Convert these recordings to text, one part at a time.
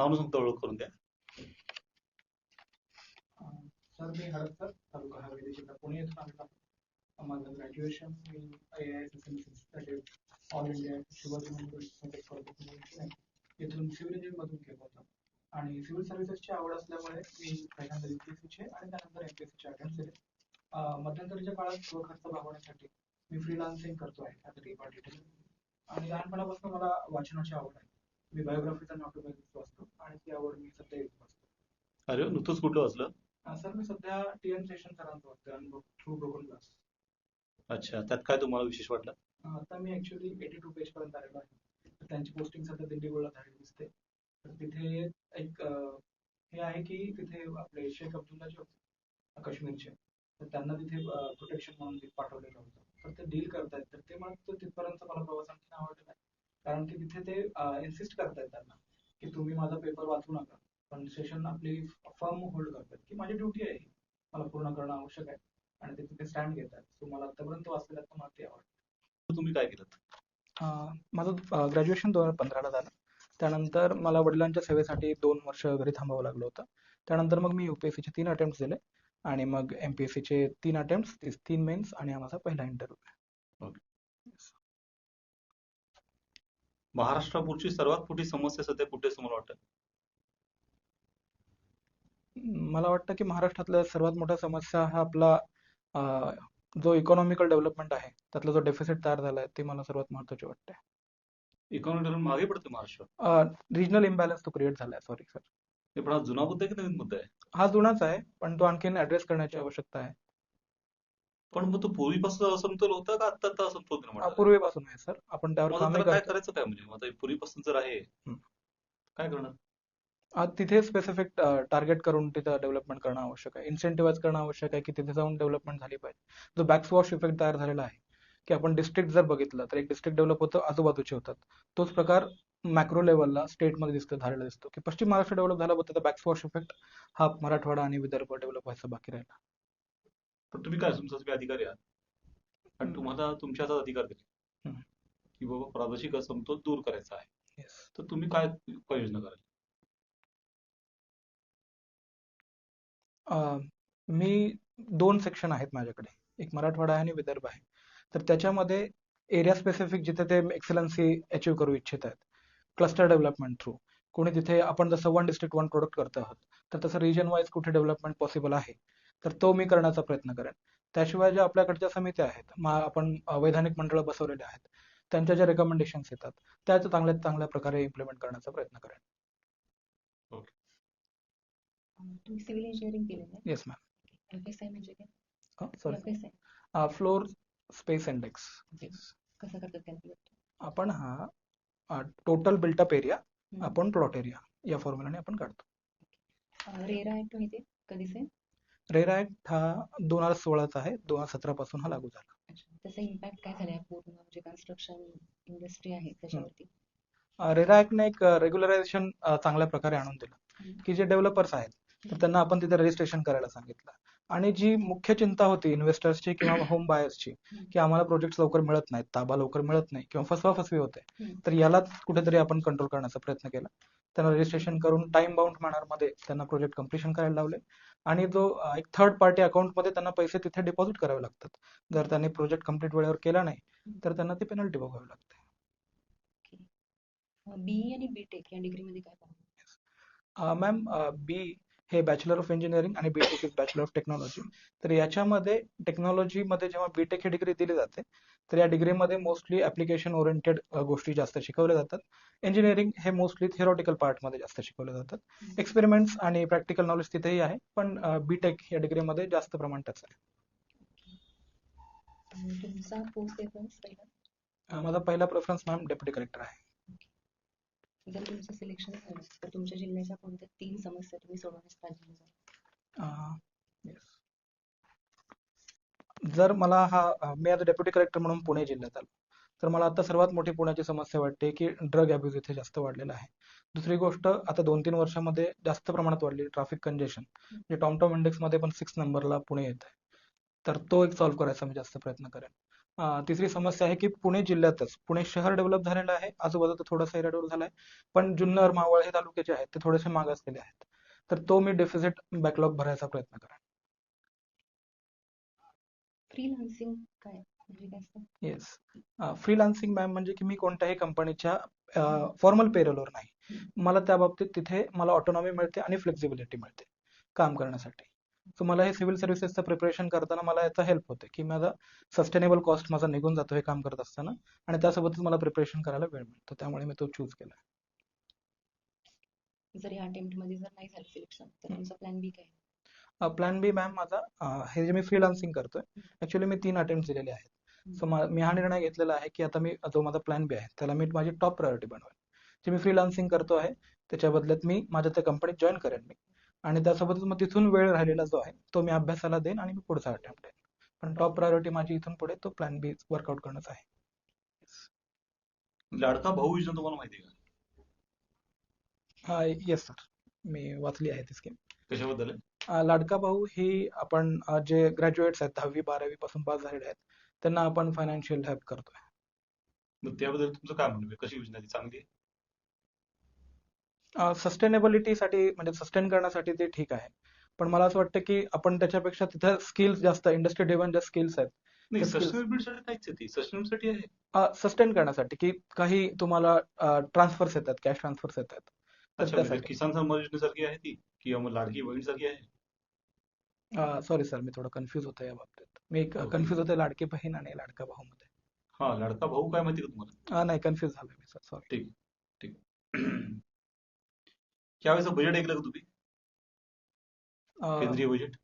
नाव न ओळख करून द्या. सर मी हडपसर तालुका हवेली जिल्हा पुणे येथून आलेलो आहे. माझं graduation me I I S S all India Shivaji university college येथून सिव्हिल इंजिनिअरिंगमधून केलं होतं. आणि सिव्हिल सर्व्हिसेसची आवड असल्यामुळे मी पहिल्यांदा यू पी एस सीचे आणि त्यानंतर एम पी एस सीचे अटेम्प्ट केले मध्यंतरीच्या काळात स्वखर्च भागवण्यासाठी मी फ्रीलान्सिंग करतो आहे. ॲज अ आणि लहानपणापासून मला वाचनाची आवड आहे. मी बायोग्राफीज आणि ऑटोबायोग्राफी वाचतो आणि ती आवड मी सध्या येत वाचतो अरे नुकतंच कुठलं वाचलं? सर मी सध्या टी एन सेशन सरांचं वाचतोय अनुभव थ्रू ब्रोकन ग्लास अच्छा त्यात काय तुम्हाला विशेष वाटलं? आता मी ऍक्च्युली एटी टू पेज पर्यंत आलेलो आहे. त्यांची पोस्टिंग सध्या दिल्ली बोर्डला झालेली दिसते. तर तिथे एक हे आहे की तिथे आपले शेख अब्दुल्ला जे होते काश्मीरचे तर त्यांना तिथे प्रोटेक्शन म्हणून पाठवलेलं होतं. तर ते डील करतायत. तर ते मला तिथपर्यंत मला प्रवास आणखी आवडलेला कारण की तिथे ते इन्सिस्ट करतायत त्यांना की तुम्ही माझा पेपर वाचू नका. पण सेशन आपली फर्म होल्ड करतात की माझी ड्युटी आहे. ही. मला पूर्ण करणं आवश्यक आहे. आणि ते तिथे स्टँड घेतात. सो मला आतापर्यंत वाचलेलं तर मला ते आवडतं. तुम्ही काय केलं अं, माझं ग्रॅज्युएशन दोन हजार पंधराला झालं. त्यानंतर मला वडिलांच्या सेवेसाठी दोन वर्ष घरी थांबावं लागलं होतं. त्यानंतर मग मी युपीएससीचे तीन अटेम्प्ट दिले. आणि मग एमपीएससीचे तीन अटेम्प्ट तीन मेन्स आणि हा माझा पहिला इंटरव्ह्यू महाराष्ट्रापुरची सर्वात मोठी समस्या सध्या कुठे मला वाटतं? मला वाटतं की महाराष्ट्रातल्या सर्वात मोठा समस्या हा आपला जो इकॉनॉमिकल डेव्हलपमेंट आहे त्यातला जो डेफिसिट तयार झाला आहे ते मला सर्वात महत्त्वाची वाटते इकॉनॉमिक मागे पडते महाराष्ट्र? रिजनल इम्बॅलन्स तो क्रिएट झाला आहे सॉरी सर हे पण हा जुना मुद्दा आहे की नवीन मुद्दा आहे? हा जुनाच आहे पण तो आणखीन ऍड्रेस करण्याची आवश्यकता आहे. पण मग तो पूर्वीपासून असमतोल होता का आता आता असमतोल निर्माण? पूर्वीपासून आहे सर. आपण त्यावर त्याला काय करायचं काय म्हणजे? आता पूर्वीपासून जर आहे. काय करणार? तिथे स्पेसिफिक टार्गेट करून तिथं डेव्हलपमेंट करणं आवश्यक आहे. इन्सेंटिव्हाइज करणं आवश्यक आहे की तिथे जाऊन डेव्हलपमेंट झाली पाहिजे. जो बॅकस्वॉश इफेक्ट तयार झालेला आहे की आपण डिस्ट्रिक्ट जर बघितलं तर एक डिस्ट्रिक्ट डेव्हलप होतं आजूबाजूचे होतात. तोच प्रकार मॅक्रो लेवलला स्टेटमध्ये दिसतो झालेला दिसतो. की पश्चिम महाराष्ट्र डेव्हलप झाला होता तर बॅकस्वॉश इफेक्ट हा मराठवाडा आणि विदर्भ डेव्हलप व्हायचा बाकी राहिला. पण तुम्ही काय तुमचा तुम्ही अधिकारी आहात. आणि. तुम्हाला तुमच्या हातात अधिकार दिले. की बाबा प्रादेशिक असमतोल दूर करायचा आहे. तर तुम्ही काय उपाययोजना कराल अ, मी दोन सेक्शन आहेत माझ्याकडे. एक मराठवाडा आहे आणि विदर्भ आहे. तर त्याच्यामध्ये एरिया स्पेसिफिक जिथे ते एक्सलन्सी अचीव करू इच्छित आहेत. क्लस्टर डेव्हलपमेंट थ्रू कोणी तिथे आपण जसं वन डिस्ट्रिक्ट वन प्रोडक्ट करतो आहोत तर तसं रिजन वाईज कुठे डेव्हलपमेंट पॉसिबल आहे? तर तो मी करण्याचा प्रयत्न करेन. त्याशिवाय ज्या आपल्याकडच्या समित्या आहेत मा- आपण वैधानिक मंडळं बसवलेले आहेत त्यांच्या ज्या रेकमेंडेशन्स येतात त्याच चांगल्या चांगल्या प्रकारे इम्प्लिमेंट करण्याचा प्रयत्न करेन. तुम्ही civil engineering yes ma'am FSI म्हणजे काय? सॉरी फ्लोर स्पेस इंडेक्स कसं करतात कॅल्क्युलेट आपण हा टोटल बिल्टअप एरिया आपण प्लॉट एरिया या फॉर्म्युलाने आपण काढतो. रेरा ऍक्ट माहिती आहे कधीच आहे? रेरा ऍक्ट हा दोन हजार सोळाचा आहे दोन हजार सतरा पासून हा लागू झाला. त्याचा इम्पॅक्ट काय झालाय पूर्ण म्हणजे कन्स्ट्रक्शन इंडस्ट्री आहे त्याच्यावरती? रेरा ऍक्टने एक रेग्युलरायझेशन चांगल्या प्रकारे आणून दिलं. की जे डेव्हलपर्स आहेत तर त्यांना आपण तिथे रजिस्ट्रेशन करायला सांगितलं. आणि जी मुख्य चिंता होती इन्व्हेस्टर्सची किंवा होम बायर्सची. की आम्हाला प्रोजेक्ट लवकर मिळत नाहीत ताबा लवकर मिळत नाही किंवा फसवा फसवी होते. तर याला कुठेतरी आपण कंट्रोल करण्याचा प्रयत्न केला. त्यांना रजिस्ट्रेशन करून टाइम बाउंडमध्ये त्यांना प्रोजेक्ट कम्प्लिशन करायला लावले. आणि जो एक थर्ड पार्टी मध्ये त्यांना पैसे तिथे डिपॉझिट करावे लागतात. जर त्यांनी प्रोजेक्ट कंप्लीट वेळेवर केला नाही तर त्यांना ती पेनल्टी भोगावी लागते. बीई आणि बीटेक या डिग्री मध्ये काय पाहू मॅम बी हे बॅचलर ऑफ इंजिनिअरिंग आणि B Tech is bachelor of technology तर याच्यामध्ये टेक्नॉलॉजीमध्ये जेव्हा बीटेक ही डिग्री दिली जाते तर या डिग्रीमध्ये मोस्टली ऍप्लिकेशन ओरिएंटेड गोष्टी जास्त शिकवल्या जातात. इंजिनिअरिंग हे मोस्टली थिअरॉटिकल पार्टमध्ये जास्त शिकवले जातात. एक्सपेरिमेंट्स आणि प्रॅक्टिकल नॉलेज तिथेही आहे पण बीटेक या डिग्रीमध्ये जास्त प्रमाण त्याचं आहे. माझा पहिला प्रेफरन्स मॅम डेप्युटी कलेक्टर आहे. जर तुमचं सिलेक्शन झालं तर तुमच्या जिल्ह्याच्या कोणत्या तीन समस्या तुम्ही सोडवण्यास yes. जर मला हा मी आता डेप्युटी कलेक्टर म्हणून पुणे जिल्ह्यात आलो तर मला आता सर्वात मोठी पुण्याची समस्या वाटते की ड्रग अब्यूज इथे जास्त वाढलेला आहे. दुसरी गोष्ट आता दोन तीन वर्षामध्ये जास्त प्रमाणात वाढली ट्रॅफिक कंजेशन जे टॉमटॉम इंडेक्समध्ये पण सिक्स नंबरला पुणे येत आहे. तर तो एक सॉल्व्ह करायचा मी जास्त प्रयत्न करेन. तिसरी समस्या आहे की पुणे जिल्ह्यातच पुणे शहर डेव्हलप झालेलं आहे आजूबाजूचा थोडासा एरिया डेव्हलप झाला आहे पण जुन्नर मावळ हे तालुक्याचे आहेत ते थोडेसे मागासलेले आहेत. तर तो मी डेफिसिट बॅकलॉग भरायचा प्रयत्न करेन. फ्रीलान्सिंग काय? म्हणजे काय असतं? येस फ्रीलान्सिंग मॅम म्हणजे की मी कोणत्याही कंपनीच्या फॉर्मल पेरोलवर नाही. मला त्या बाबतीत तिथे मला ऑटोनॉमी मिळते आणि फ्लेक्झिबिलिटी मिळते काम करण्यासाठी. सो मला हे सिव्हिल सर्व्हिसेसचं प्रिपरेशन करताना मला याचा हेल्प होते की माझा सस्टेनेबल कॉस्ट माझा निघून जातो हे काम करत असताना आणि त्यासोबतच मला प्रिपरेशन करायला वेळ मिळतो. त्यामुळे मी तो चूज केला. जर या अटेम्प्टमध्ये जर नाही झालं सिलेक्शन तर. तुमचा प्लॅन बी काय? प्लॅन बी मॅम माझा हे जे मी फ्रीलान्सिंग करतोय ऍक्च्युली मी तीन अटेम्प्ट दिलेले आहेत. सो मी हा निर्णय घेतलेला आहे की आता मी जो माझा प्लॅन बी आहे त्याला मी माझी टॉप प्रायोरिटी बनवेल. जे मी फ्रीलान्सिंग करतो आहे त्याच्या बदल्यात मी माझ्या त्या कंपनीत जॉईन करेन मी. आणि त्यासोबतच मग तिथून वेळ राहिलेला जो आहे तो मी अभ्यासाला देईन आणि मी पुढचा अटेम्प्ट देईन. पण टॉप प्रायोरिटी माझी इथून पुढे तो प्लॅन बी वर्कआउट करणंच आहे. लाडका भाऊ योजना तुम्हाला माहिती आहे का? येस सर मी वाचली आहे ती स्कीम कशाबद्दल लाडका भाऊ ही आपण जे ग्रॅज्युएट्स आहेत दहावी बारावी पासून पास झालेले आहेत त्यांना आपण फायनान्शियल हेल्प करतोय. मग त्याबद्दल तुमचं काय म्हणणं आहे? कशी योजना आहे? ती चांगली आहे? सस्टेनेबिलिटीसाठी म्हणजे सस्टेन करण्यासाठी ते ठीक आहे. पण मला असं वाटतं की आपण त्याच्यापेक्षा तिथे स्किल्स जास्त इंडस्ट्री ड्रिव्हन ज्या स्किल्स आहेत नाही तर skills- सस्टेनेबिलिटीसाठी काहीच आहे ती. सस्टेनेबिलिटी आहे. सस्टेन करण्यासाठी की काही तुम्हाला ट्रान्सफर्स येतात कॅश ट्रान्सफर्स येतात. तर अच्छा म्हणजे त्यासाठी. किसान सन्मान योजनेसारखी आहे ती? किंवा मग लाडकी बहीण सारखी आहे? सॉरी सर मी थोडं कन्फ्यूज होतो या बाबतीत. मी. कन्फ्यूज होते लाडकी बहीण आणि लाडका भाऊ मध्ये. हा लाडका भाऊ काय माहिती का तुम्हाला? नाही कन्फ्यूज झालोय मी सर सॉरी यावेळेचं बजेट ऐकलं का तुम्ही? केंद्रीय बजेट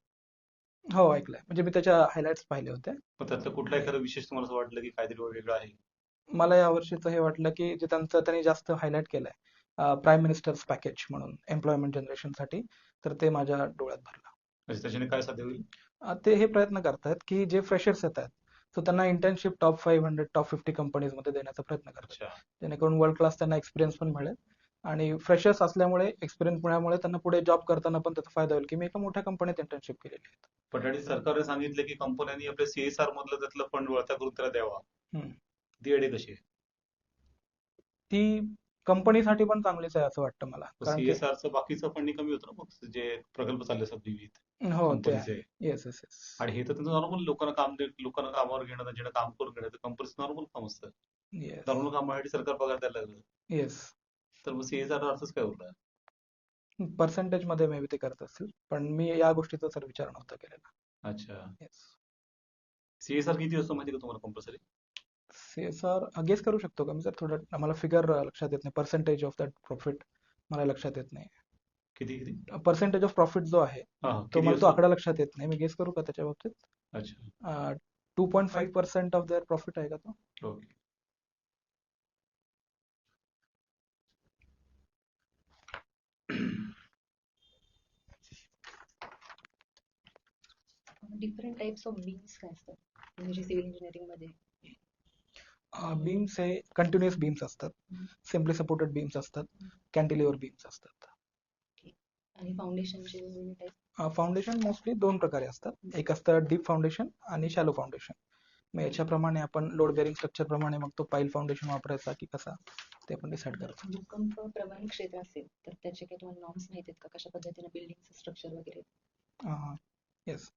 हो ऐकलंय. म्हणजे मी त्याच्या हायलाइट्स पाहिले होते. त्यातलं कुठला एखादा विशेष तुम्हाला असं वाटलं की काहीतरी वेगळं आहे? मला या वर्षीचं हे वाटलं की जे त्यांचं त्यांनी जास्त हायलाइट केलंय प्राईम मिनिस्टर्स पॅकेज म्हणून एम्प्लॉयमेंट जनरेशनसाठी तर ते माझ्या डोळ्यात भरलं. म्हणजे त्याच्याने काय साध्य होईल? ते हे प्रयत्न करतायत की जे फ्रेशर्स येत आहेत तर त्यांना internship top five hundred top fifty कंपनीजमध्ये देण्याचा प्रयत्न करतात. जेणेकरून वर्ल्ड क्लास त्यांना एक्सपिरियन्स पण मिळेल आणि फ्रेशर्स असल्यामुळे एक्सपिरियन्स मिळाल्यामुळे त्यांना पुढे जॉब करताना पण त्याचा फायदा होईल की मी एका मोठ्या कंपनीत इंटर्नशिप केलेली आहे. पण सरकारने सांगितलं की कंपन्यांनी आपल्या सीएसआर मधलं त्यातलं फंड वळता करून त्याला द्यावा. ती अडे कशी ती कंपनीसाठी पण चांगलीच आहे असं वाटतं मला. सीएसआरचं बाकीचं फंडिंग कमी होतं ना मग? जे प्रकल्प चालले असतात विविध हो येस येस आणि हे तर त्यांचं नॉर्मल लोकांना काम लोकांना कामावर घेणं त्यांच्याकडे काम करून घेणं कंपनीचं नॉर्मल काम असतं. नॉर्मल कामासाठी सरकार पगार द्यायला लागलं. येस तर मग सीएसआर अर्थच काय उरला? पर्सेंटेजमध्ये मे बी ते करत असतील. पण मी या गोष्टीचा सर विचार नव्हता केलेला. अच्छा. येस सीएसआर किती असतो माहिती का तुम्हाला कंपल्सरी सर गेस करू शकतो का मी? सर थोडं मला फिगर लक्षात येत नाही. पर्सेंटेज ऑफ दॅट प्रॉफिट मला लक्षात येत नाही. किती किती? पर्सेंटेज ऑफ प्रॉफिट जो आहे हा तो किती मला तो असतो? आकडा लक्षात येत नाही. मी गेस करू का त्याच्या बाबतीत? अच्छा. Two point five percent of their profit आहे का तो? Okay. Different types of beams काय असतात? म्हणजे सिव्हिल इंजिनिअरिंगमध्ये. बीम्स हे कंटिन्युअस बीम्स असतात. सिम्पली सपोर्टेड बीम्स असतात. कॅन्टिलिव्हर बीम्स असतात. आणि फाउंडेशन मोस्टली दोन प्रकारे असतात. एक असतं डीप फाउंडेशन आणि शॅलो फाउंडेशन मग याच्याप्रमाणे आपण लोड बेअरिंग स्ट्रक्चर प्रमाणे मग तो पाईल फाउंडेशन वापरायचा की कसा ते आपण डिसाईड करायचं. भूकंप प्रवण क्षेत्र असेल तर त्याचे काही तुम्हाला नॉर्म्स माहिती आहेत का? कशा पद्धतीने बिल्डिंगचं स्ट्रक्चर वगैरे? येस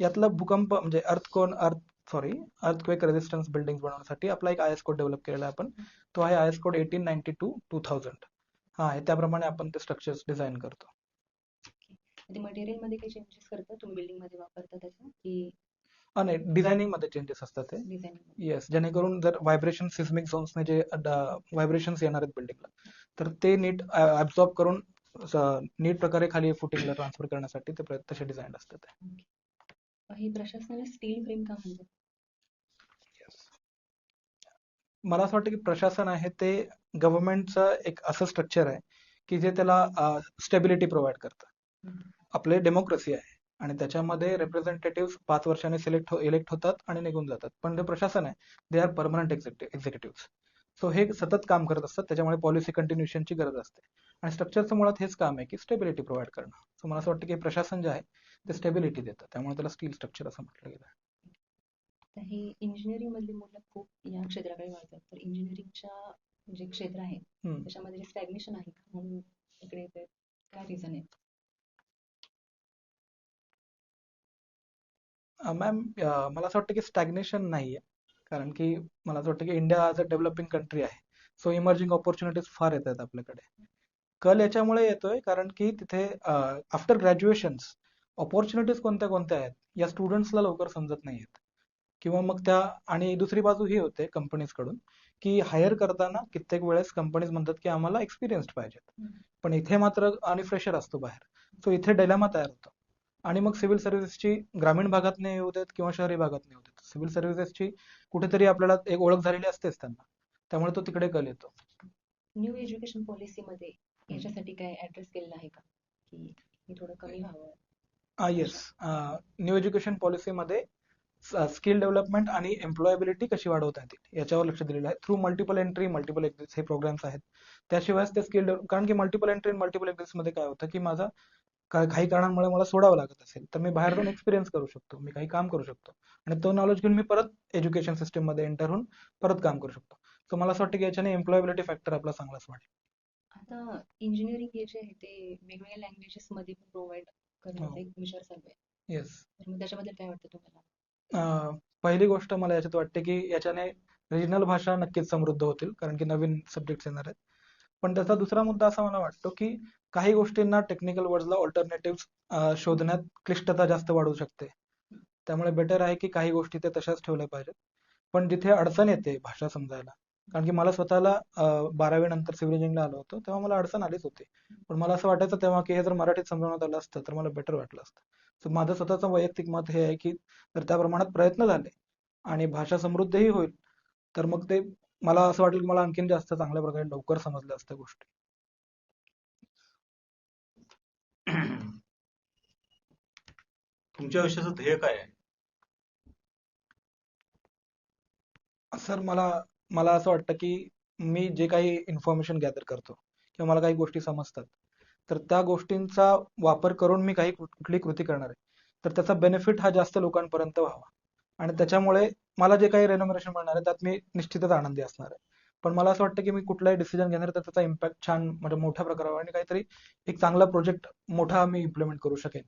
यातलं भूकंप म्हणजे अर्थकोन अर्थ सॉरी अर्थक्वेक रेजिस्टन्स बिल्डिंग बनवण्यासाठी आपला एक आय एस कोड डेव्हलप केलेला आहे आपण. तो आहे I S code eighteen ninety two two thousand हा आहे त्याप्रमाणे आपण ते स्ट्रक्चर्स डिझाईन करतो. मटेरियलमध्ये काही चेंजेस करता? तुम्ही बिल्डिंगमध्ये वापरता त्याचं? की नाही डिझायनिंगमध्ये चेंजेस असतात ते. येस जेणेकरून जर व्हायब्रेशन सिस्मिक झोन्सने जे व्हायब्रेशन्स येणार आहेत बिल्डिंगला तर ते नीट ऍब्झॉर्ब करून नीट प्रकारे खाली फुटिंगला ट्रान्सफर करण्यासाठी ते तसे डिझाईन असतात. ही प्रशासनाने स्टील फ्रेम का म्हणतात मला असं वाटतं की प्रशासन आहे ते गव्हर्नमेंटचं एक असं स्ट्रक्चर आहे की जे त्याला स्टेबिलिटी प्रोव्हाइड करतं. आपले डेमोक्रेसी आहे आणि त्याच्यामध्ये रिप्रेझेंटेटिव्ह पाच वर्षांनी सिलेक्ट इलेक्ट होतात आणि निघून जातात. पण जे प्रशासन आहे they are permanent executive so हे सतत काम करत असतात त्याच्यामुळे पॉलिसी कंटिन्युएशनची गरज असते. आणि स्ट्रक्चरचं मुळात हेच काम आहे की स्टेबिलिटी प्रोव्हाइड करणं. सो मला असं वाटतं की हे प्रशासन जे आहे ते स्टेबिलिटी देतं. त्यामुळे त्याला स्टील स्ट्रक्चर असं म्हटलं गेलं. तर हे इंजिनिअरिंग मधली मुलं खूप या क्षेत्राकडे वळतात. तर इंजिनिअरिंगच्या जे क्षेत्र आहे. त्याच्यामध्ये स्टॅग्नेशन आहे म्हणून इकडे येते काय रिझन आहे मॅम मला असं वाटतं की स्टॅग्नेशन नाही आहे कारण की मला असं वाटतं की India as a developing country आहे. सो इमर्जिंग ऑपॉर्च्युनिटीज फार येत आहेत आपल्याकडे. कल याच्यामुळे येतोय कारण की तिथे आफ्टर ग्रॅज्युएशन्स ऑपॉर्च्युनिटीज कोणत्या कोणत्या आहेत? या स्टुडंट्सला लवकर समजत नाही आहेत किंवा मग त्या आणि दुसरी बाजू ही होते कंपनीजकडून की हायर करताना कित्येक वेळेस कंपनीज म्हणतात की आम्हाला एक्सपिरियन्स्ड पाहिजेत. पण इथे मात्र आणि फ्रेशर असतो बाहेर. सो इथे डिलेमा तयार होतो. आणि मग सिव्हिल सर्व्हिसेसची ग्रामीण भागात नाही येऊ देत किंवा शहरी भागात नाही येऊ देत. सिव्हिल सर्व्हिसेसची कुठेतरी आपल्याला एक ओळख झालेली असतेच त्यांना. त्यामुळे तो तिकडे कल येतो. न्यू एज्युकेशन पॉलिसीमध्ये याच्यासाठी काय ऍड्रेस केलेलं आहे का? की हे थोडं कमी व्हावं? येस न्यू एज्युकेशन पॉलिसीमध्ये स्किल डेव्हलपमेंट आणि एम्प्लॉयबिलिटी कशी वाढवता येतील? याच्यावर लक्ष दिलेलं आहे. Through multiple entry multiple exits हे प्रोग्राम्स आहेत. त्याशिवाय ते स्किल कारण की मल्टिपल एंट्री मल्टिपल एक्झिट्समध्ये काय होतं की माझा काही कारणांमुळे मला सोडावं लागत असेल तर मी बाहेर जाऊन एक्सपिरियन्स करू शकतो. मी काही काम करू शकतो. आणि तो नॉलेज घेऊन मी परत एज्युकेशन सिस्टममध्ये एंटर होऊन परत काम करू शकतो. सो मला असं वाटतं की याच्याने एम्प्लॉयबिलिटी फॅक्टर आपला चांगलाच वाढेल. आता इंजिनिअरिंग हे जे आहे ते वेगवेगळ्या लँग्वेजेस मध्ये प्रोव्हाइड हो. येस तर मग त्याच्याबद्दल काय वाटतं तुम्हाला? अं, पहिली गोष्ट मला याच्यात वाटते की याच्याने रिजनल भाषा नक्कीच समृद्ध होतील कारण की नवीन सब्जेक्ट्स येणार आहेत. पण त्याचा दुसरा मुद्दा असा मला वाटतो की काही गोष्टींना टेक्निकल वर्ड्सला ऑल्टरनेटिव्ह शोधण्यात क्लिष्टता जास्त वाढू शकते. त्यामुळे बेटर आहे की काही गोष्टी ते तशाच ठेवल्या पाहिजेत. पण जिथे अडचण येते भाषा समजायला कारण की मला स्वतःला बारावी नंतर सिव्हिल इंजिनिअरिंगला आलो होतो तेव्हा मला अडचण आलीच होती. पण मला असं वाटायचं तेव्हा की हे जर मराठीत समजावण्यात आलं असतं तर मला बेटर वाटलं असतं. सो माझं स्वतःचं वैयक्तिक मत हे आहे की जर त्या प्रमाणात प्रयत्न झाले आणि भाषा समृद्धही होईल तर मग ते मला असं वाटेल की मला आणखीन जास्त चांगल्या प्रकारे लवकर समजल्या असत्या गोष्टी. तुमच्या आयुष्याचं ध्येय काय आहे? सर मला मला असं वाटतं की मी जे काही इन्फॉर्मेशन गॅदर करतो किंवा मला काही गोष्टी समजतात तर त्या गोष्टींचा वापर करून मी काही कुठली कृती करणार आहे. तर त्याचा बेनिफिट हा जास्त लोकांपर्यंत व्हावा. आणि त्याच्यामुळे मला जे काही रेनोमरेशन मिळणार आहे त्यात मी निश्चितच आनंदी असणार आहे. पण मला असं वाटतं की मी कुठलाही डिसिजन घेणार तर त्याचा इम्पॅक्ट छान म्हणजे मोठ्या प्रकारावर आणि काहीतरी एक चांगला प्रोजेक्ट मोठा मी इम्प्लिमेंट करू शकेन.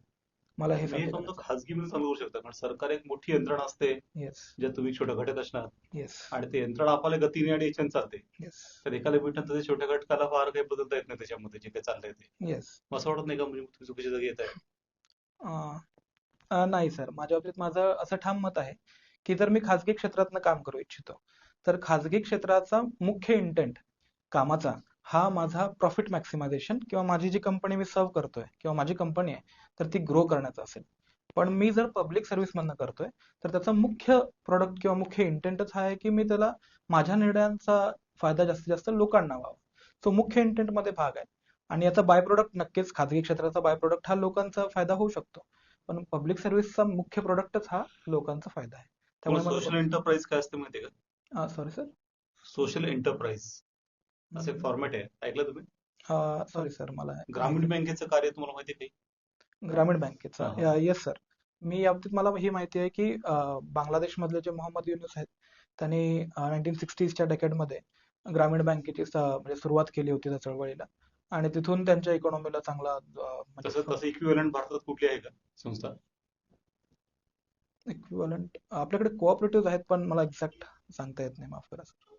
मला हे समजा खाजगी मध्ये चालू करू शकता कारण सरकार एक मोठी यंत्रणा असते येस ज्या तुम्ही छोट्या घटक असणार. येस आणि ते यंत्रणा आपल्या गतीने आणि याच्याने चालते. येस तर एका लिमिटनंतर ते छोट्या घटकाला फार काही बदलता येत नाही त्याच्यामध्ये जे काही चाललंय ते. येस मग असं वाटत नाही का म्हणजे तुम्ही चुकीच्या जागी येत आहे? नाही सर. माझ्या बाबतीत माझं असं ठाम मत आहे की जर मी खाजगी क्षेत्रातनं काम करू इच्छितो तर खाजगी क्षेत्राचा मुख्य इंटेंट कामाचा हा माझा प्रॉफिट मॅक्सिमायझेशन किंवा माझी जी कंपनी मी सर्व करतोय किंवा माझी कंपनी आहे तर ती ग्रो करण्याचा असेल. पण मी जर पब्लिक सर्व्हिस मधनं करतोय तर त्याचा मुख्य प्रोडक्ट किंवा मुख्य इंटेंटच हा आहे की मी त्याला माझ्या निर्णयांचा फायदा जास्तीत जास्त लोकांना व्हावा. तो मुख्य इंटेंटमध्ये भाग आहे. आणि याचा बाय प्रोडक्ट नक्कीच खाजगी क्षेत्राचा बाय प्रोडक्ट हा लोकांचा फायदा होऊ शकतो. पण पब्लिक सर्व्हिसचा मुख्य प्रोडक्टच हा लोकांचा फायदा आहे. त्यामुळे सोशल एंटरप्राइज काय असते माहितीये का? सॉरी सर सोशल एंटरप्राइज असे फॉर्मॅट आहे. ऐकलं तुम्ही? सॉरी सर मला ग्रामीण बँकेचं कार्य तुम्हाला माहिती आहे काही? ग्रामीण बँकेचा. हा. येस सर मी याबाबतीत मला ही माहिती आहे की अं, बांगलादेशमधले जे मोहम्मद युनुस आहेत त्यांनी नाईन्टीन सिक्स्टीजच्या डेकेडमध्ये ग्रामीण बँकेची म्हणजे सुरुवात केली होती त्या चळवळीला. आणि तिथून त्यांच्या इकॉनॉमीला चांगला अं, म्हणजे इक्विव्हलंट भारतात कुठली आहे का संस्था? इक्विव्हलंट आपल्याकडे कोऑपरेटिव्ह आहेत पण मला एक्झॅक्ट सांगता येत नाही. माफ करा सर